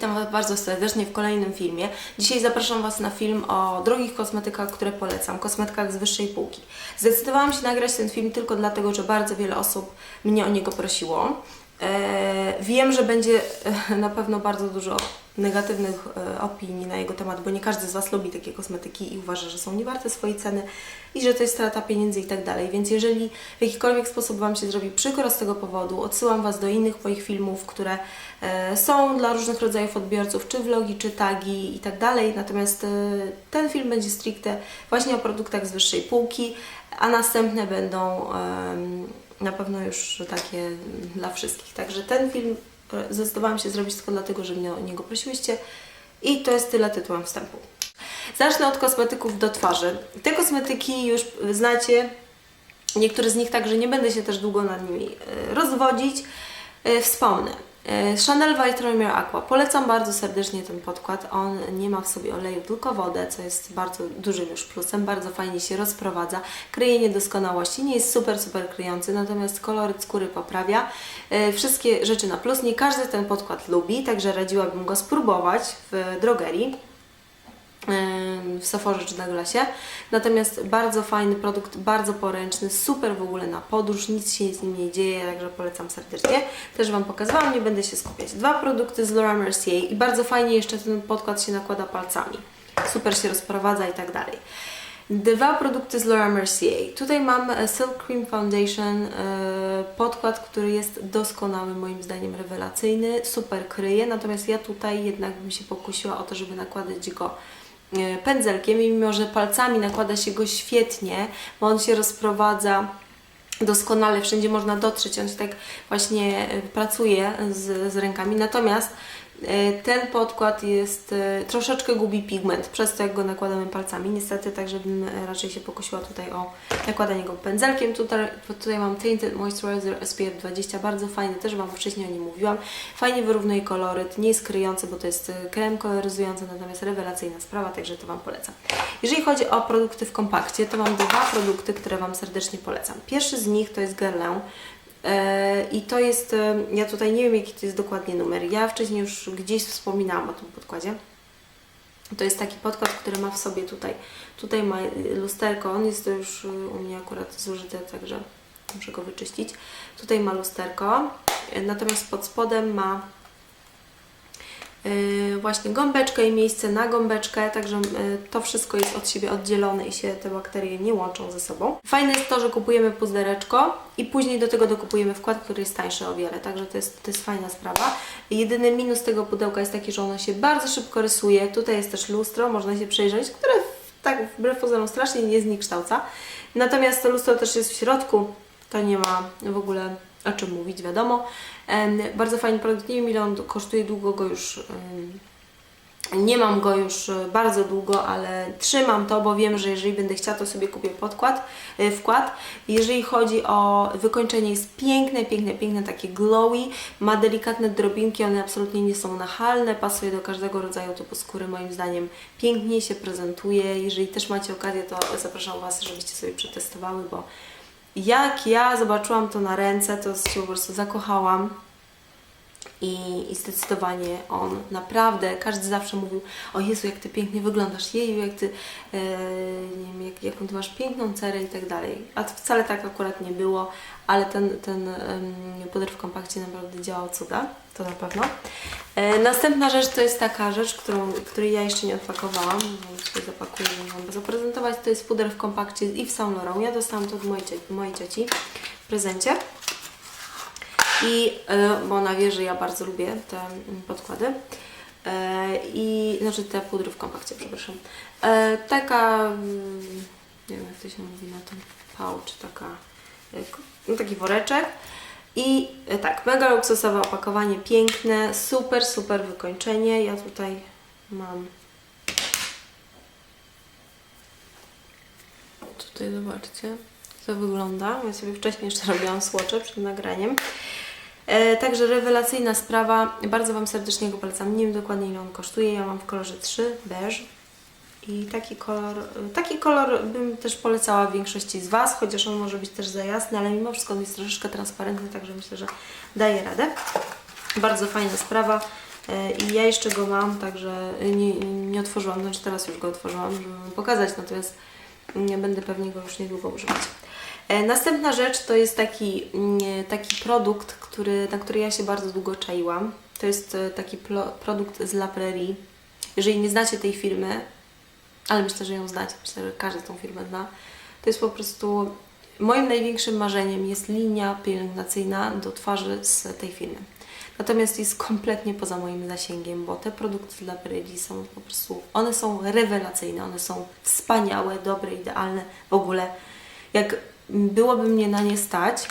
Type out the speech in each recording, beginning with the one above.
witam Was bardzo serdecznie w kolejnym filmie. Dzisiaj zapraszam Was na film o drogich kosmetykach, które polecam, kosmetykach z wyższej półki. Zdecydowałam się nagrać ten film tylko dlatego, że bardzo wiele osób mnie o niego prosiło. E, wiem, że będzie e, na pewno bardzo dużo negatywnych e, opinii na jego temat, bo nie każdy z Was lubi takie kosmetyki i uważa, że są niewarte swojej ceny i że to jest strata pieniędzy i tak dalej. Więc jeżeli w jakikolwiek sposób Wam się zrobi przykro z tego powodu, odsyłam Was do innych moich filmów, które są dla różnych rodzajów odbiorców, czy vlogi, czy tagi i tak dalej. Natomiast ten film będzie stricte właśnie o produktach z wyższej półki, a następne będą na pewno już takie dla wszystkich. Także ten film e, zdecydowałam się zrobić tylko dlatego, że mnie o niego prosiłyście i to jest tyle tytułem wstępu. Zacznę od kosmetyków do twarzy. Te kosmetyki już znacie, niektóre z nich także nie będę się też długo nad nimi e, rozwodzić. E, Wspomnę. E, Chanel White Aqua. Polecam bardzo serdecznie ten podkład. On nie ma w sobie oleju, tylko wodę, co jest bardzo dużym już plusem. Bardzo fajnie się rozprowadza. Kryje niedoskonałości. Nie jest super, super kryjący, natomiast koloryt skóry poprawia. E, Wszystkie rzeczy na plus. Nie każdy ten podkład lubi, także radziłabym go spróbować w drogerii w Sephorze czy na Glasie. Natomiast bardzo fajny produkt, bardzo poręczny, super w ogóle na podróż, nic się z nim nie dzieje, także polecam serdecznie. Też Wam pokazywałam, nie będę się skupiać. Dwa produkty z Laura Mercier i bardzo fajnie jeszcze ten podkład się nakłada palcami. Super się rozprowadza i tak dalej. Dwa produkty z Laura Mercier. Tutaj mam e, Silk Cream Foundation, e, podkład, który jest doskonały, moim zdaniem rewelacyjny, super kryje, natomiast ja tutaj jednak bym się pokusiła o to, żeby nakładać go pędzelkiem i mimo, że palcami nakłada się go świetnie, bo on się rozprowadza doskonale, wszędzie można dotrzeć, on się tak właśnie e, pracuje z, z rękami, natomiast e, ten podkład jest, e, troszeczkę gubi pigment, przez to jak go nakładamy palcami, niestety, tak żebym e, raczej się pokusiła tutaj o nakładanie go pędzelkiem. Tutaj, tutaj mam Tinted Moisturizer SPF 20, bardzo fajny, też Wam wcześniej o nim mówiłam. Fajnie wyrównuje koloryt, nie jest kryjący, bo to jest e, krem koloryzujący, natomiast rewelacyjna sprawa, także to Wam polecam. Jeżeli chodzi o produkty w kompakcie, to mam dwa produkty, które Wam serdecznie polecam. Pierwszy z nich to jest Guerlain. E, I to jest, e, ja tutaj nie wiem jaki to jest dokładnie numer, ja wcześniej już gdzieś wspominałam o tym podkładzie. To jest taki podkład, który ma w sobie tutaj, tutaj ma y, lusterko, on jest już u mnie akurat zużyte, także muszę go wyczyścić. Tutaj ma lusterko, natomiast pod spodem ma właśnie gąbeczkę i miejsce na gąbeczkę, także y, to wszystko jest od siebie oddzielone i się te bakterie nie łączą ze sobą. Fajne jest to, że kupujemy puzdereczko i później do tego dokupujemy wkład, który jest tańszy o wiele, także to jest, to jest fajna sprawa. Jedyny minus tego pudełka jest taki, że ono się bardzo szybko rysuje. Tutaj jest też lustro, można się przejrzeć, które tak wbrew pozorom strasznie nie zniekształca. Natomiast to lustro też jest w środku, to nie ma w ogóle o czym mówić, wiadomo. Bardzo fajny produkt, nie wiem ile on kosztuje, długo go już nie mam go już e, bardzo długo, ale trzymam to, bo wiem, że jeżeli będę chciała, to sobie kupię podkład, e, wkład. Jeżeli chodzi o wykończenie, jest piękne, piękne, piękne, takie glowy, ma delikatne drobinki, one absolutnie nie są nachalne, pasuje do każdego rodzaju typu skóry, moim zdaniem pięknie się prezentuje. Jeżeli też macie okazję, to zapraszam Was, żebyście sobie przetestowały, bo jak ja zobaczyłam to na ręce, to się po prostu zakochałam. I, I zdecydowanie on naprawdę, każdy zawsze mówił, o Jezu, jak Ty pięknie wyglądasz, jeju, jak Ty, e, nie wiem, jak, jaką Ty masz piękną cerę i tak dalej. A to wcale tak akurat nie było, ale ten, ten puder w kompakcie naprawdę działał cuda, to na pewno. E, następna rzecz to jest taka rzecz, którą, której ja jeszcze nie odpakowałam, więc zapakuję, żeby Wam zaprezentować. To jest puder w kompakcie i w Saint Laurent. Ja dostałam to od mojej, mojej cioci w prezencie. I, e, bo ona wie, że ja bardzo lubię te mm, podkłady. E, I, znaczy te pudry w kompakcie, przepraszam. E, taka, mm, nie wiem jak to się mówi na tym, pouch, taka, no taki woreczek. I tak, mega luksusowe opakowanie, piękne, super, super wykończenie. Ja tutaj mam Tutaj zobaczcie, to wygląda. Ja sobie wcześniej jeszcze robiłam słocze przed nagraniem. E, także rewelacyjna sprawa. Bardzo Wam serdecznie go polecam. Nie wiem dokładnie ile on kosztuje. Ja mam w kolorze 3, beige. I taki kolor, taki kolor bym też polecała większości z Was, chociaż on może być też za jasny, ale mimo wszystko on jest troszeczkę transparentny, także myślę, że daje radę. Bardzo fajna sprawa. E, I ja jeszcze go mam, także nie, nie otworzyłam, znaczy teraz już go otworzyłam, żeby pokazać, natomiast będę pewnie go już niedługo używać. E, Następna rzecz to jest taki, mm, taki produkt, który, na który ja się bardzo długo czaiłam. To jest e, taki produkt z La Prairie. Jeżeli nie znacie tej firmy, ale myślę, że ją znacie, myślę, że każdy tą firmę zna, to jest po prostu moim największym marzeniem jest linia pielęgnacyjna do twarzy z tej firmy. Natomiast jest kompletnie poza moim zasięgiem, bo te produkty dla Prairie są po prostu, one są rewelacyjne, one są wspaniałe, dobre, idealne, w ogóle jak byłoby mnie na nie stać,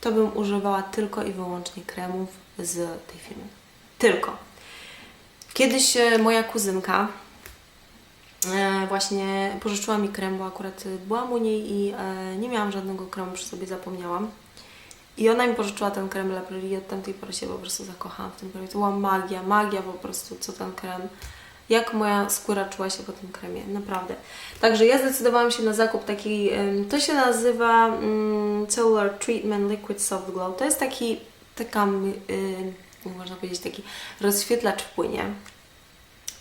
to bym używała tylko i wyłącznie kremów z tej firmy. Tylko. Kiedyś e, moja kuzynka e, właśnie pożyczyła mi krem, bo akurat byłam u niej i e, nie miałam żadnego kremu przy sobie, zapomniałam. I ona mi pożyczyła ten krem La Prairie i od tamtej pory się po prostu zakochałam w tym kremie. To była magia, magia po prostu, co ten krem. Jak moja skóra czuła się po tym kremie, naprawdę. Także ja zdecydowałam się na zakup taki, em, to się nazywa mm, Cellular Treatment Liquid Soft Glow. To jest taki, taka, y, można powiedzieć, taki rozświetlacz w płynie.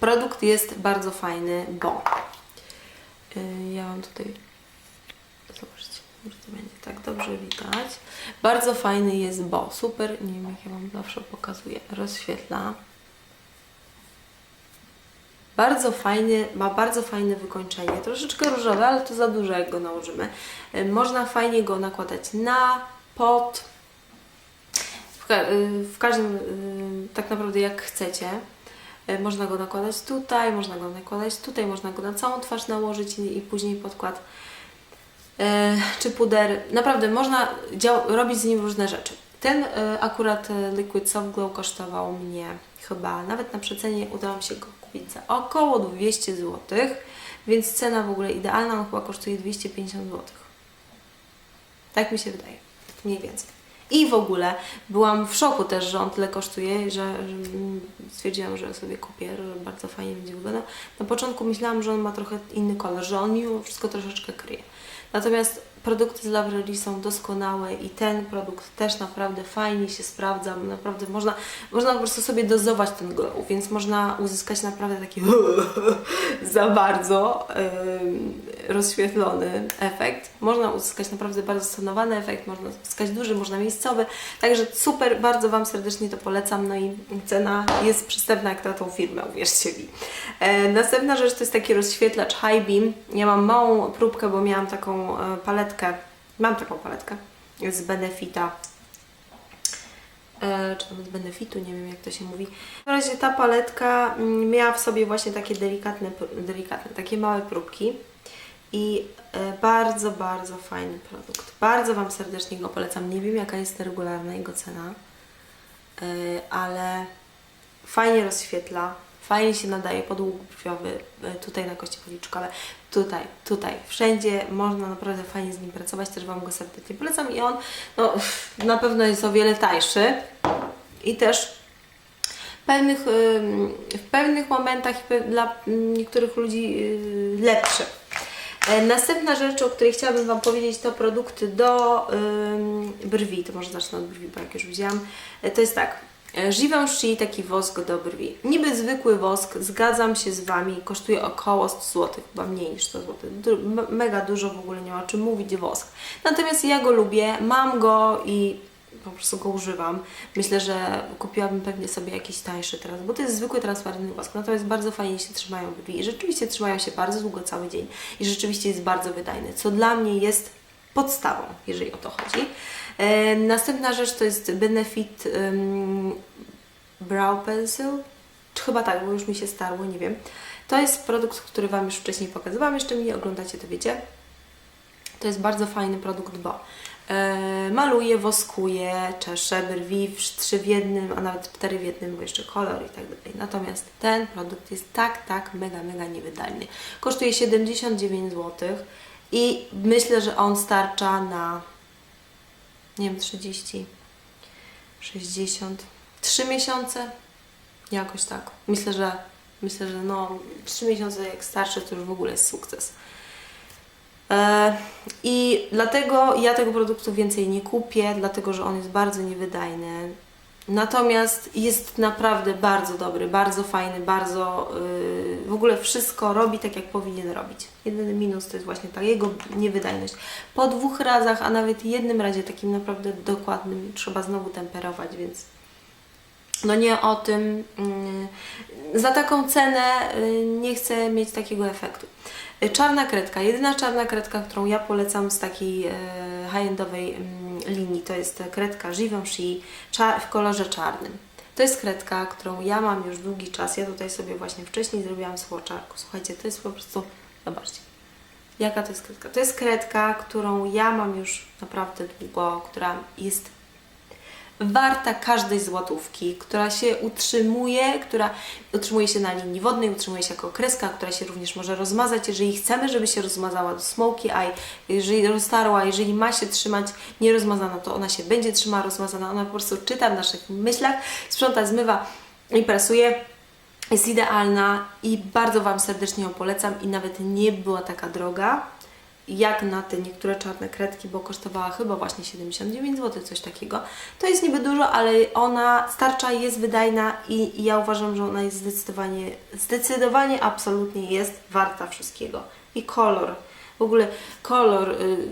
Produkt jest bardzo fajny, bo y, ja mam tutaj Zobaczcie, może to będzie tak dobrze widać. Bardzo fajny jest, bo super, nie wiem jak ja Wam zawsze pokazuję, rozświetla. Bardzo fajny, ma bardzo fajne wykończenie, troszeczkę różowe, ale to za dużo jak go nałożymy. Y, Można fajnie go nakładać na, pod, w, ka- y, w każdym, y, tak naprawdę jak chcecie. Można go nakładać tutaj, można go nakładać tutaj, można go na całą twarz nałożyć i, i później podkład czy puder. Naprawdę można robić z nim różne rzeczy. Ten e, akurat e, Liquid Soft Glow kosztował mnie chyba, nawet na przecenie udało mi się go kupić za około 200 zł, więc cena w ogóle idealna, on chyba kosztuje 250 zł. Tak mi się wydaje, mniej więcej. I w ogóle byłam w szoku też, że on tyle kosztuje, że, że mm, stwierdziłam, że sobie kupię, że bardzo fajnie będzie wyglądał. Na początku myślałam, że on ma trochę inny kolor, że on mimo wszystko troszeczkę kryje. Natomiast produkty z La Prairie są doskonałe i ten produkt też naprawdę fajnie się sprawdza. Naprawdę można, można po prostu sobie dozować ten glow, więc można uzyskać naprawdę taki za bardzo rozświetlony efekt. Można uzyskać naprawdę bardzo stonowany efekt, można uzyskać duży, można miejscowy. Także super, bardzo Wam serdecznie to polecam. No i cena jest przystępna jak na tą firmę, uwierzcie mi. E, następna rzecz to jest taki rozświetlacz High Beam. Ja mam małą próbkę, bo miałam taką e, paletkę, mam taką paletkę z Benefita e, czy nawet benefitu, nie wiem jak to się mówi. W razie ta paletka mm, miała w sobie właśnie takie delikatne, delikatne takie małe próbki i e, bardzo, bardzo fajny produkt. Bardzo Wam serdecznie go polecam. Nie wiem jaka jest regularna jego cena, e, ale fajnie rozświetla, fajnie się nadaje pod łuk brwiowy, e, tutaj na kości policzkowe, tutaj, tutaj, wszędzie można naprawdę fajnie z nim pracować, też Wam go serdecznie polecam i on no, na pewno jest o wiele tańszy i też w pewnych, w pewnych momentach dla niektórych ludzi yy, lepszy. E, Następna rzecz, o której chciałabym Wam powiedzieć, to produkty do brwi. To może zacznę od brwi, bo jak już widziałam. E, To jest tak. E, Givenchy taki wosk do brwi. Niby zwykły wosk, zgadzam się z Wami, kosztuje około 100 zł, chyba mniej niż 100 zł. Du- mega dużo w ogóle nie ma czym mówić wosk. Natomiast ja go lubię, mam go i po prostu go używam. Myślę, że kupiłabym pewnie sobie jakiś tańszy teraz, bo to jest zwykły transparentny wosk, natomiast bardzo fajnie się trzymają brwi i rzeczywiście trzymają się bardzo długo, cały dzień i rzeczywiście jest bardzo wydajny, co dla mnie jest podstawą, jeżeli o to chodzi. E, następna rzecz to jest Benefit Brow Pencil, chyba tak, bo już mi się starło, nie wiem. To jest produkt, który Wam już wcześniej pokazywałam, jeszcze mnie oglądacie, to wiecie. To jest bardzo fajny produkt, bo e, maluje, woskuje, czesze brwi trzy w jednym, a nawet cztery w jednym, bo jeszcze kolor i tak dalej. Natomiast ten produkt jest tak, tak mega, mega niewydajny. Kosztuje 79 zł i myślę, że on starcza na nie wiem, 30, 60, 3 miesiące, jakoś tak. Myślę, że myślę, że no 3 miesiące jak starszy to już w ogóle jest sukces. E, I dlatego ja tego produktu więcej nie kupię, dlatego że on jest bardzo niewydajny. Natomiast jest naprawdę bardzo dobry, bardzo fajny, bardzo yy, w ogóle wszystko robi tak, jak powinien robić. Jedyny minus to jest właśnie ta jego niewydajność. Po dwóch razach, a nawet jednym razie takim naprawdę dokładnym trzeba znowu temperować, więc no nie o tym. mm, Za taką cenę y, nie chcę mieć takiego efektu. Y, Czarna kredka. Jedyna czarna kredka, którą ja polecam z takiej e, high-endowej mm, linii, to jest kredka Givenchy w kolorze czarnym. To jest kredka, którą ja mam już długi czas. Ja tutaj sobie właśnie wcześniej zrobiłam swatcharku. Słuchajcie, to jest po prostu, zobaczcie, jaka to jest kredka. To jest kredka, którą ja mam już naprawdę długo, która jest warta każdej złotówki, która się utrzymuje, która utrzymuje się na linii wodnej, utrzymuje się jako kreska, która się również może rozmazać, jeżeli chcemy, żeby się rozmazała do smoky eye, jeżeli roztarła, jeżeli ma się trzymać nierozmazana, to ona się będzie trzymała rozmazana, ona po prostu czyta w naszych myślach, sprząta, zmywa i prasuje. Jest idealna i bardzo Wam serdecznie ją polecam i nawet nie była taka droga jak na te niektóre czarne kredki, bo kosztowała chyba właśnie 79 zł, coś takiego. To jest niby dużo, ale ona starcza, jest wydajna i, i ja uważam, że ona jest zdecydowanie, zdecydowanie absolutnie jest warta wszystkiego. I kolor, w ogóle kolor, y,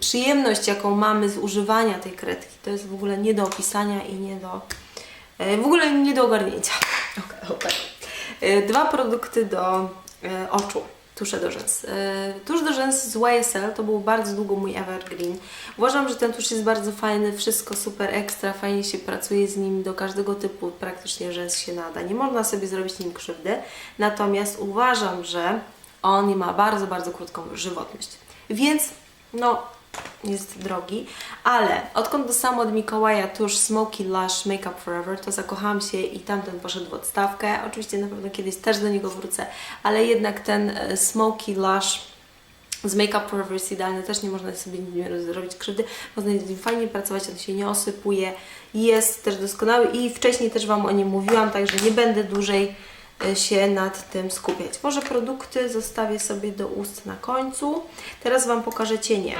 przyjemność, jaką mamy z używania tej kredki, to jest w ogóle nie do opisania i nie do, y, w ogóle nie do ogarnięcia. Okay, okay. Y, Dwa produkty do y, oczu tusze do rzęs. Yy, Tusz do rzęs z YSL to był bardzo długo mój evergreen. Uważam, że ten tusz jest bardzo fajny, wszystko super ekstra, fajnie się pracuje z nim, do każdego typu praktycznie rzęs się nada. Nie można sobie zrobić nim krzywdy, natomiast uważam, że on ma bardzo, bardzo krótką żywotność. Więc no, jest drogi, ale odkąd dostałam od Mikołaja tusz Smoky Lush Makeup Forever, to zakochałam się i tamten poszedł w odstawkę. Oczywiście na pewno kiedyś też do niego wrócę, ale jednak ten e, Smoky Lush z Makeup Forever jest idealny, też nie można sobie nim zrobić krzywdy, można z nim fajnie pracować, on się nie osypuje, jest też doskonały i wcześniej też Wam o nim mówiłam, także nie będę dłużej się nad tym skupiać. Może produkty zostawię sobie do ust na końcu. Teraz Wam pokażę cienie.